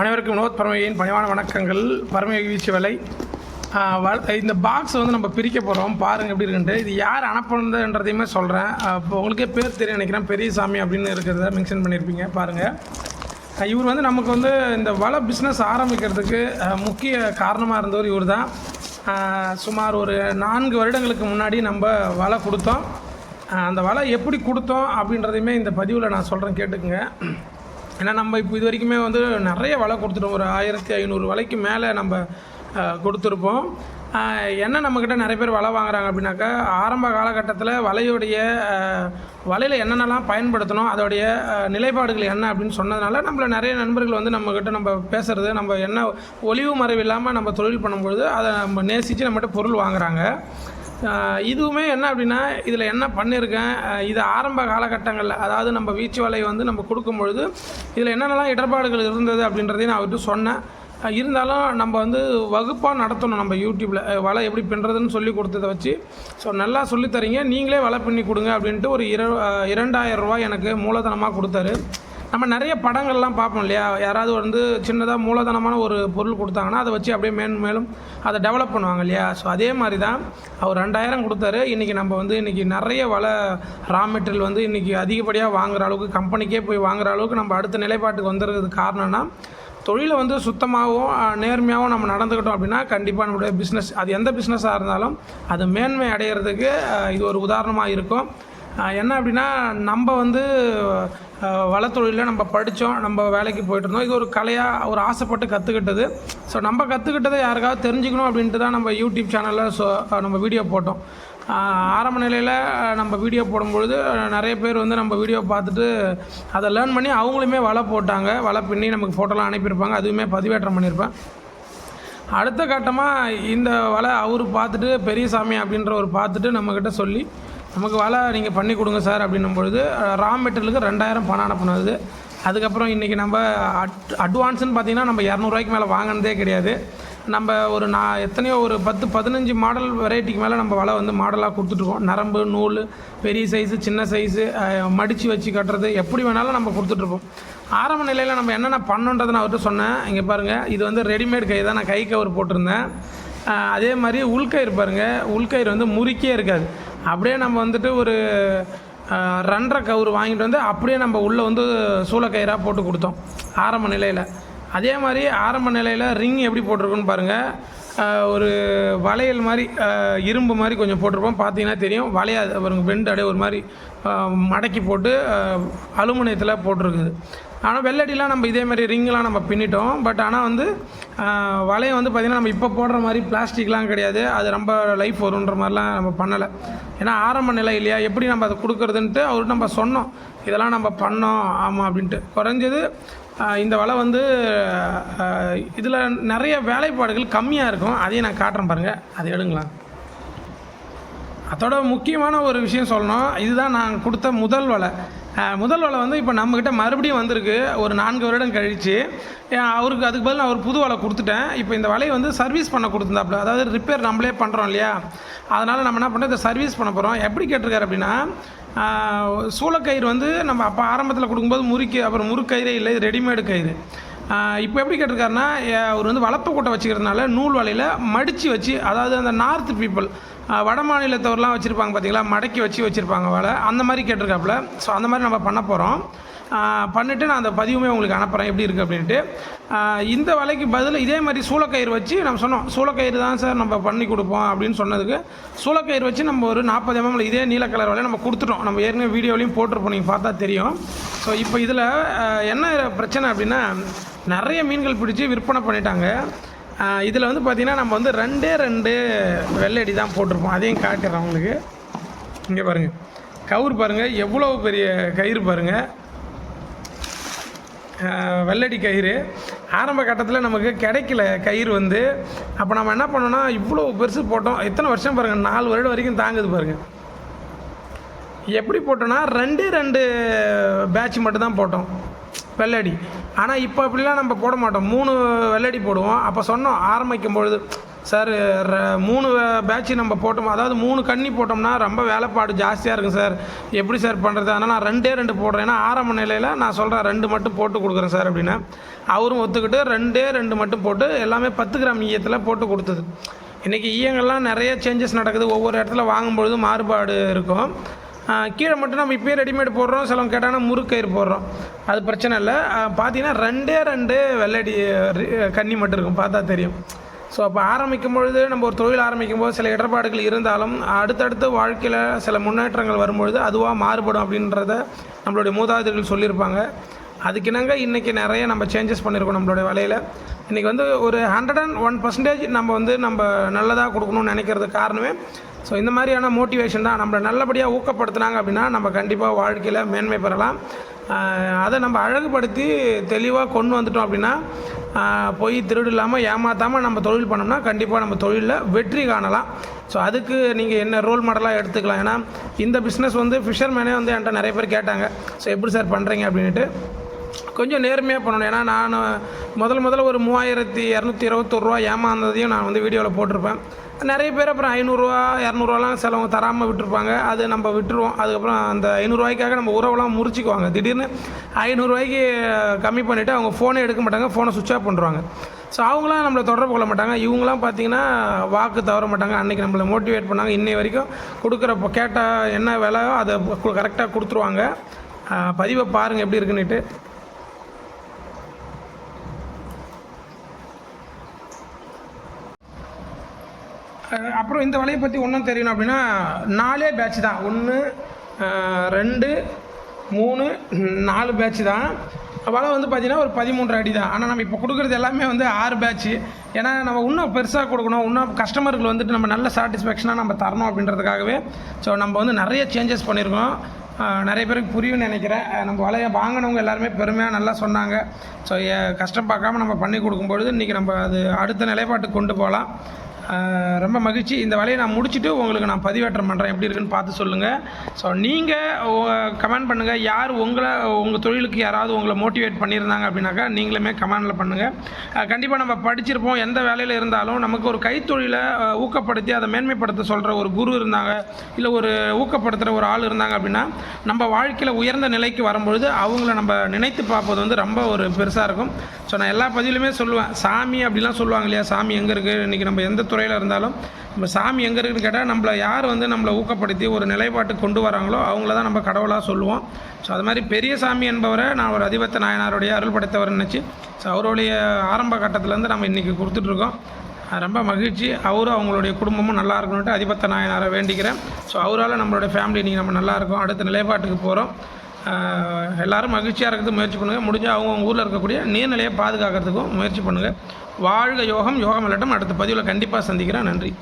அனைவருக்கும் வினோத் பரமையின் பணிவான வணக்கங்கள். பரமயோகி வீச்சு வலை. இந்த பாக்ஸ் வந்து நம்ம பிரிக்க போகிறோம் பாருங்கள் எப்படி இருக்குன்ட்டு. இது யார் அனுப்புனதுன்றதையுமே சொல்கிறேன் இப்போ உங்களுக்கே பேர் தெரியும் நினைக்கிறேன். பெரியசாமி அப்படின்னு இருக்கிறத மென்ஷன் பண்ணியிருப்பீங்க பாருங்கள் இவர் வந்து நமக்கு வந்து இந்த வலை பிஸ்னஸ் ஆரம்பிக்கிறதுக்கு முக்கிய காரணமாக இருந்தவர் இவர் தான் சுமார் ஒரு நான்கு வருடங்களுக்கு முன்னாடி நம்ம வலை கொடுத்தோம். அந்த வலை எப்படி கொடுத்தோம் அப்படின்றதையுமே இந்த பதிவில் நான் சொல்கிறேன் கேட்டுக்குங்க. ஏன்னா நம்ம இப்போ இது வரைக்குமே வந்து நிறைய வலை கொடுத்துட்டோம். ஒரு ஆயிரத்தி ஐநூறு வலைக்கு மேலே நம்ம கொடுத்துருப்போம். என்ன நம்மக்கிட்ட நிறைய பேர் வலை வாங்குறாங்க அப்படின்னாக்கா ஆரம்ப காலகட்டத்தில் வலையுடைய வலையில் என்னென்னலாம் பயன்படுத்தணும் அதோடைய நிலைப்பாடுகள் என்ன அப்படின்னு சொன்னதுனால நம்மள நிறைய நண்பர்கள் வந்து நம்மக்கிட்ட நம்ம பேசுகிறது நம்ம என்ன ஒளிவு மறைவு இல்லாமல் நம்ம தொழில் பண்ணும்பொழுது அதை நம்ம நேசித்து நம்மகிட்ட பொருள் வாங்குறாங்க. இதுவுமே என்ன அப்படின்னா இதில் என்ன பண்ணியிருக்கேன் இது ஆரம்ப காலகட்டங்களில் அதாவது நம்ம வீச்சு வலை வந்து நம்ம கொடுக்கும் பொழுது இதில் என்னென்னலாம் இடர்பாடுகள் இருந்தது அப்படின்றதையும் நான் அவர்கிட்ட சொன்னேன். இருந்தாலும் நம்ம வந்து வகுப்பாக நடத்தணும் நம்ம யூடியூப்பில் வலை எப்படி பின்னுறதுன்னு சொல்லி கொடுத்ததை வச்சு. ஸோ நல்லா சொல்லித்தரீங்க நீங்களே வலை பின்னி கொடுங்க அப்படின்ட்டு ஒரு இர இரண்டாயிரம் ரூபாய் எனக்கு மூலதனமாக கொடுத்தாரு. நம்ம நிறைய படங்கள்லாம் பார்ப்போம் இல்லையா? யாராவது வந்து சின்னதாக மூலதனமான ஒரு பொருள் கொடுத்தாங்கன்னா அதை வச்சு அப்படியே மேலும் மேலும் அதை டெவலப் பண்ணுவாங்க இல்லையா? ஸோ அதே மாதிரி தான் அவர் ரெண்டாயிரம் கொடுத்தாரு. இன்றைக்கி நம்ம வந்து இன்றைக்கி நிறைய வலை ரா மெட்டீரியல் வந்து இன்றைக்கி அதிகப்படியாக வாங்குகிற அளவுக்கு கம்பெனிக்கே போய் வாங்குற அளவுக்கு நம்ம அடுத்த நிலைப்பாட்டுக்கு வந்துருக்கிறது காரணம்னா தொழிலை வந்து சுத்தமாகவும் நேர்மையாகவும் நம்ம நடந்துக்கிட்டோம் அப்படின்னா கண்டிப்பாக நம்மளுடைய பிஸ்னஸ் அது எந்த பிஸ்னஸாக இருந்தாலும் அது மேன்மை அடையிறதுக்கு இது ஒரு உதாரணமாக இருக்கும். என்ன அப்படின்னா நம்ம வந்து வளத்தொழிலில் நம்ம படித்தோம் நம்ம வேலைக்கு போயிட்டு இருந்தோம் இது ஒரு கலையாக ஒரு ஆசைப்பட்டு கற்றுக்கிட்டது ஸோ நம்ம கற்றுக்கிட்டதை யாருக்காவது தெரிஞ்சுக்கணும் அப்படின்ட்டு தான் நம்ம யூடியூப் சேனலில் ஸோ நம்ம வீடியோ போட்டோம். ஆரம்ப நிலையில் நம்ம வீடியோ போடும்பொழுது நிறைய பேர் வந்து நம்ம வீடியோ பார்த்துட்டு அதை லேர்ன் பண்ணி அவங்களுமே வலை போட்டாங்க. வலை பின்னி நமக்கு ஃபோட்டோலாம் அனுப்பியிருப்பாங்க. அதுவுமே பதிவேற்றம் பண்ணியிருப்பேன். அடுத்த கட்டமாக இந்த வலை அவர் பார்த்துட்டு பெரியசாமி அப்படின்ற ஒரு பார்த்துட்டு நம்மக்கிட்ட சொல்லி நமக்கு வலை நீங்கள் பண்ணி கொடுங்க சார் அப்படின்னும் பொழுது ரா மெட்டீரியலுக்கு ரெண்டாயிரம் பணம் அனுப்புனது. அதுக்கப்புறம் இன்றைக்கி நம்ம அட் அட்வான்ஸுன்னு பார்த்தீங்கன்னா நம்ம இரநூறுவாய்க்கு மேலே வாங்கினதே கிடையாது. நம்ம ஒரு நான் எத்தனையோ ஒரு பத்து பதினஞ்சு மாடல் வெரைட்டிக்கு மேலே நம்ம வலை வந்து மாடலாக கொடுத்துட்ருக்கோம் நரம்பு நூல் பெரிய சைஸு சின்ன சைஸு மடித்து வச்சு கட்டுறது எப்படி வேணாலும் நம்ம கொடுத்துட்ருப்போம் ஆரம்ப நிலையில் நம்ம என்னென்ன பண்ணணுன்றதை நான் அவர்கிட்ட சொன்னேன். இங்கே பாருங்கள் இது வந்து ரெடிமேட் கை தான் நான் கை கவர் போட்டிருந்தேன். அதே மாதிரி உள்கயிறு பாருங்கள் உள்கயிறு வந்து முறுக்கியே இருக்காது. அப்படியே நம்ம வந்துட்டு ஒரு ரெண்டரை கவுரு வாங்கிட்டு வந்து அப்படியே நம்ம உள்ளே வந்து சூளக்கயிறாக போட்டு கொடுத்தோம் ஆரம்ப நிலையில். அதே மாதிரி ஆரம்ப நிலையில் ரிங் எப்படி போட்டிருக்குன்னு பாருங்கள் ஒரு வளையல் மாதிரி இரும்பு மாதிரி கொஞ்சம் போட்டிருப்போம். பார்த்தீங்கன்னா தெரியும். வளையாது பாருங்க பெண்டு அப்படியே ஒரு மாதிரி மடக்கி போட்டு அலுமினியத்தில் போட்டிருக்குது. ஆனால் வெள்ளடிலாம் நம்ம இதே மாதிரி ரிங்கெலாம் நம்ம பின்னிட்டோம். பட் ஆனால் வந்து வலையை வளையம் வந்து பார்த்திங்கன்னா நம்ம இப்போ போடுற மாதிரி பிளாஸ்டிக்லாம் கிடையாது. அது ரொம்ப லைஃப் வருன்ற மாதிரிலாம் நம்ம பண்ணலை. ஏன்னா ஆரம்ப நிலை இல்லையா? எப்படி நம்ம அதை கொடுக்குறதுன்ட்டு அவர்கிட்ட நம்ம சொன்னோம். இதெல்லாம் நம்ம பண்ணோம். ஆமாம் அப்படின்ட்டு. குறைஞ்சது இந்த வலை வந்து இதில் நிறைய வேலைப்பாடுகள் கம்மியாக இருக்கும். அதையும் நான் காட்டுறேன் பாருங்கள் அதை எடுங்களா அதோட முக்கியமான ஒரு விஷயம் சொல்லணும். இதுதான் நான் கொடுத்த முதல் வலை. முதல் வலை வந்து இப்போ நம்மக்கிட்ட மறுபடியும் வந்திருக்கு. ஒரு நான்கு வருடம் கழித்து அவருக்கு அதுக்கு பதில் நான் ஒரு புது வலை கொடுத்துட்டேன். இப்போ இந்த வலையை வந்து சர்வீஸ் பண்ண கொடுத்துருந்தாப்புல அதாவது ரிப்பேர் நம்மளே பண்ணுறோம் இல்லையா? அதனால் நம்ம என்ன பண்ணுறோம் இதை சர்வீஸ் பண்ண போகிறோம் எப்படி கேட்டிருக்காரு அப்படின்னா சூளக்கயிறு வந்து நம்ம அப்போ ஆரம்பத்தில் கொடுக்கும்போது முறுக்கி அப்புறம் முறுக்கயிறே இல்லை இது ரெடிமேடு கயிறு. இப்போ எப்படி கேட்டிருக்காருன்னா அவர் வந்து வளர்ப்பு கூட்டம் வச்சுக்கிறதுனால நூல் வலையில் மடித்து வச்சு அதாவது அந்த நார்த் பீப்புள் வட மாநிலத்தவர்லாம் வச்சுருப்பாங்க பார்த்தீங்களா மடக்கி வச்சு வச்சுருப்பாங்க வலை. அந்த மாதிரி கேட்டிருக்காப்புல. ஸோ அந்த மாதிரி நம்ம பண்ண போகிறோம் பண்ணிவிட்டு நான் அந்த பதிவுமே உங்களுக்கு அனுப்புகிறேன் எப்படி இருக்குது அப்படின்ட்டு. இந்த வலைக்கு பதில் இதே மாதிரி சூளக்கயிறு வச்சு நம்ம சொன்னோம். சூளக்கயிறு தான் சார் நம்ம பண்ணி கொடுப்போம் அப்படின்னு சொன்னதுக்கு சூளக்கயிறு வச்சு நம்ம ஒரு நாற்பது எம்எம்ல இதே நீல கலர் வலையை நம்ம கொடுத்துட்டோம். நம்ம ஏற்கனவே வீடியோலையும் போட்டிருப்போம். நீங்கள் பார்த்தா தெரியும். ஸோ இப்போ இதில் என்ன பிரச்சனை அப்படின்னா நிறைய மீன்கள் பிடிச்சி விற்பனை பண்ணிட்டாங்க. இதில் வந்து பார்த்திங்கன்னா நம்ம வந்து ரெண்டே ரெண்டு வெள்ளடி தான் போட்டிருப்போம். அதையும் காட்டுறேன் உங்களுக்கு. இங்கே பாருங்கள் கவுர் பாருங்கள் எவ்வளோ பெரிய கயிறு பாருங்கள் வெள்ளடி கயிறு. ஆரம்ப கட்டத்தில் நமக்கு கிடைக்கல கயிறு வந்து. அப்போ நம்ம என்ன பண்ணோம்னா இவ்வளோ பெருசு போட்டோம். எத்தனை வருஷம் பாருங்கள் நாலு வருடம் வரைக்கும் தாங்குது பாருங்கள் எப்படி போட்டோம்னா ரெண்டே ரெண்டு பேட்ச் மட்டும் தான் போட்டோம். வெள்ளடி. ஆனால் இப்போ அப்படிலாம் நம்ம போட மாட்டோம். மூணு வெள்ளடி போடுவோம். அப்போ சொன்னோம் ஆரம்பிக்கும் பொழுது சார் ர- மூணு பேட்ச் நம்ம போட்டோம்? அதாவது மூணு கண்ணி போட்டோம்னா ரொம்ப வேலைப்பாடு ஜாஸ்தியாக இருக்கும் சார். எப்படி சார் பண்ணுறது அதனால் நான் ரெண்டே ரெண்டு போடுறேன். ஏன்னா ஆரம்ப நிலையில் நான் சொல்கிறேன் ரெண்டு மட்டும் போட்டு கொடுக்குறேன் சார் அப்படின்னா. அவரும் ஒத்துக்கிட்டு ரெண்டே ரெண்டு மட்டும் போட்டு எல்லாமே பத்து கிராம் ஈயத்தில் போட்டு கொடுத்தது. இன்றைக்கி ஈயங்கள்லாம் நிறைய சேஞ்சஸ் நடக்குது. ஒவ்வொரு இடத்துல வாங்கும்பொழுது மாறுபாடு இருக்கும். கீழே மட்டும் நம்ம இப்போயே ரெடிமேட் போடுறோம். சிலவங்க கேட்டாங்கன்னா முறுக்கயிறு போடுறோம். அது பிரச்சனை இல்லை. பார்த்தீங்கன்னா ரெண்டே ரெண்டு வெள்ளடி ரி- கன்னி மட்டும் இருக்கும். பார்த்தா தெரியும். ஸோ அப்போ ஆரம்பிக்கும் பொழுது நம்ம ஒரு தொழில் ஆரம்பிக்கும் போது சில இடர்பாடுகள் இருந்தாலும் அடுத்தடுத்து வாழ்க்கையில் சில முன்னேற்றங்கள் வரும்பொழுது அதுவாக மாறுபடும் அப்படின்றத நம்மளுடைய மூதாதையர்கள் சொல்லியிருப்பாங்க. அதுக்கிணங்க இன்றைக்கி நிறைய நம்ம சேஞ்சஸ் பண்ணியிருக்கோம் நம்மளுடைய வேலையில். இன்றைக்கி வந்து ஒரு ஹண்ட்ரட் அண்ட் ஒன் பர்சன்டேஜ் நம்ம வந்து நம்ம நல்லதாக கொடுக்கணும்னு நினைக்கிறதுக்கு காரணமே ஸோ இந்த மாதிரியான மோட்டிவேஷன் தான் நம்மளை நல்லபடியாக ஊக்கப்படுத்துனாங்க அப்படின்னா நம்ம கண்டிப்பாக வாழ்க்கையில் மேன்மை பெறலாம். அதை நம்ம அழகுபடுத்தி தெளிவாக கொண்டு வந்துட்டோம் அப்படின்னா போய் திருடு இல்லாமல் ஏமாற்றாமல் நம்ம தொழில் பண்ணோம்னா கண்டிப்பாக நம்ம தொழிலில் வெற்றி காணலாம். ஸோ அதுக்கு நீங்கள் என்ன ரோல் மாடலாக எடுத்துக்கலாம். ஏன்னா இந்த பிஸ்னஸ் வந்து ஃபிஷர்மேனே வந்து என்கிட்ட நிறைய பேர் கேட்டாங்க. ஸோ எப்படி சார் பண்ணுறீங்க அப்படின்ட்டு கொஞ்சம் நேர்மையாக பண்ணணும். ஏன்னா நான் முதல் முதல்ல ஒரு மூவாயிரத்தி இரநூத்தி இருபத்தொருவா ஏமாந்ததையும் நான் வந்து வீடியோவில் போட்டிருப்பேன். நிறைய பேர் அப்புறம் ஐநூறுரூவா இரநூறுவாலாம் சிலவங்க தராமல் விட்டுருப்பாங்க. அது நம்ம விட்டுருவோம். அதுக்கப்புறம் அந்த ஐநூறுரூவாய்க்காக நம்ம உறவெல்லாம் முறிச்சிக்குவாங்க. திடீர்னு ஐநூறுரூவாய்க்கு கம்மி பண்ணிவிட்டு அவங்க ஃபோனே எடுக்க மாட்டாங்க ஃபோனை சுவிட்ச் ஆஃப் பண்ணுறாங்க ஸோ அவங்களாம் நம்மளை தொடர்பு கொள்ள மாட்டாங்க. இவங்களாம் பார்த்தீங்கன்னா வாக்கு தவற மாட்டாங்க. அன்றைக்கி நம்மளை மோட்டிவேட் பண்ணாங்க. இன்னை வரைக்கும் கொடுக்குற கேட்டால் என்ன விலையோ அதை கரெக்டாக கொடுத்துருவாங்க. பதிவை பாருங்கள் எப்படி இருக்குன்னுட்டு. அப்புறம் இந்த வலையை பற்றி ஒன்றும் தெரியணும் அப்படின்னா நாலே பேட்ச் தான். ஒன்று ரெண்டு மூணு நாலு பேட்ச் தான். வலை வந்து பார்த்திங்கன்னா ஒரு பதிமூன்று அடி தான். ஆனால் நம்ம இப்போ கொடுக்குறது எல்லாமே வந்து ஆறு பேட்ச்சு ஏன்னா நம்ம இன்னும் பெருசாக கொடுக்கணும். இன்னும் கஸ்டமருக்கு வந்துட்டு நம்ம நல்ல சாட்டிஸ்ஃபேக்ஷனாக நம்ம தரணும் அப்படின்றதுக்காகவே. ஸோ நம்ம வந்து நிறைய சேஞ்சஸ் பண்ணியிருக்கோம் நிறைய பேருக்கு புரியும்னு நினைக்கிறேன். நம்ம வலையை வாங்கினவங்க எல்லாருமே பெருமையாக நல்லா சொன்னாங்க. ஸோ கஷ்டம் பார்க்காம நம்ம பண்ணி கொடுக்கும்பொழுது இன்றைக்கி நம்ம அது அடுத்த நிலைப்பாட்டுக்கு கொண்டு போகலாம். ரொம்ப மகிழ்ச்சி. இந்த வேலையை நான் முடிச்சுட்டு உங்களுக்கு நான் பதிவேற்றம் பண்ணுறேன் எப்படி இருக்குன்னு பார்த்து சொல்லுங்கள் ஸோ நீங்கள் கமெண்ட் பண்ணுங்கள் யார் உங்களை உங்கள் தொழிலுக்கு யாராவது உங்களை மோட்டிவேட் பண்ணியிருந்தாங்க அப்படின்னாக்கா நீங்களுமே கமெண்டில் பண்ணுங்கள் கண்டிப்பாக நம்ம படிச்சிருப்போம். எந்த வேலையில் இருந்தாலும் நமக்கு ஒரு கைத்தொழிலை ஊக்கப்படுத்தி அதை மேன்மைப்படுத்த சொல்கிற ஒரு குரு இருந்தாங்க இல்லை ஒரு ஊக்கப்படுத்துகிற ஒரு ஆள் இருந்தாங்க அப்படின்னா நம்ம வாழ்க்கையில் உயர்ந்த நிலைக்கு வரும்பொழுது அவங்கள நம்ம நினைத்து பார்ப்பது வந்து ரொம்ப ஒரு பெருசாக இருக்கும். ஸோ நான் எல்லா பதிலுமே சொல்லுவேன். சாமி அப்படிலாம் சொல்லுவாங்க இல்லையா? சாமி எங்கே இருக்குது இன்றைக்கி நம்ம எந்த துறையில் இருந்தாலும் நம்ம சாமி எங்கே இருக்குன்னு கேட்டால் நம்மளை யார் வந்து நம்மளை ஊக்கப்படுத்தி ஒரு நிலைப்பாட்டுக்கு கொண்டு வராங்களோ அவங்கள தான் நம்ம கடவுளாக சொல்லுவோம். ஸோ அது மாதிரி பெரிய சாமி என்பவரை நான் ஒரு அதிபத்த நாயனாருடைய அருள் படைத்தவர் நினச்சி ஸோ அவருடைய ஆரம்ப கட்டத்திலேருந்து நம்ம இன்றைக்கி கொடுத்துட்ருக்கோம் ரொம்ப மகிழ்ச்சி. அவரும் அவங்களுடைய குடும்பமும் நல்லா இருக்கணுன்ட்டு அதிபத்த நாயனாரை வேண்டிக்கிறேன். ஸோ அவரால் நம்மளுடைய ஃபேமிலி இன்றைக்கி நம்ம நல்லா இருக்கோம். அடுத்த நிலைப்பாட்டுக்கு போகிறோம் எல்லாரும் மகிழ்ச்சியாக இருக்கிறது முயற்சி பண்ணுங்கள் முடிஞ்சால் அவங்கவுங்க ஊரில் இருக்கக்கூடிய நீர்நிலையை பாதுகாக்கிறதுக்கும் முயற்சி பண்ணுங்கள் வாழ்க யோகம் யோகம் இல்லாட்டும். அடுத்த பதிவில் கண்டிப்பாக சந்திக்கிறேன். நன்றி.